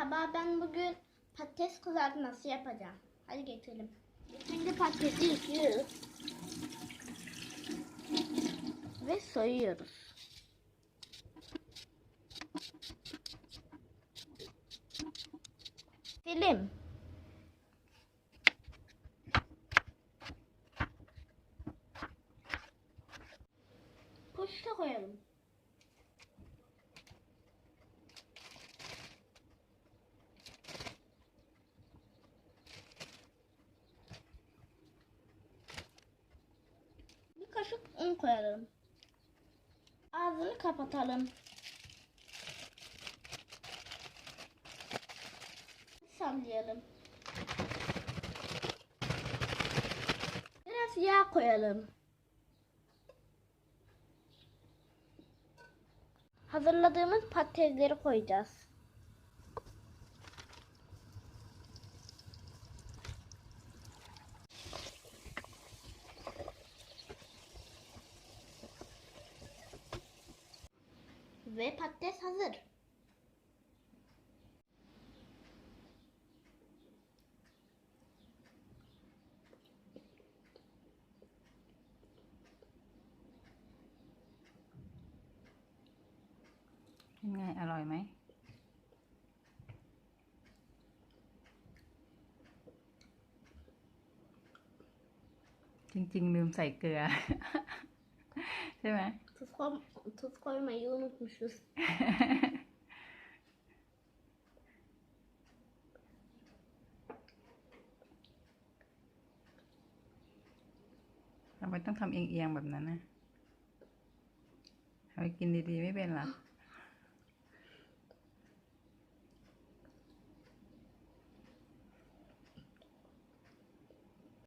Merhaba ben bugün patates kızartması yapacağım. Hadi getirelim. Şimdi patatesi yıkıyoruz. Ve soyuyoruz. Film. Poşete koyalım. Kaşık un koyalım. Ağzını kapatalım. Sallayalım. Biraz yağ koyalım. Hazırladığımız patatesleri koyacağız. Ve patates hazır. Nhìn ngay, à lòi mấy. จริง ๆ ลืมใส่เกลือ ใช่ไหม Tuz, koy tuz koymayı unutmuşuz. ทำไมต้องทำเอียงๆแบบนั้นนะทำไมกินดีๆไม่เป็นเหรอ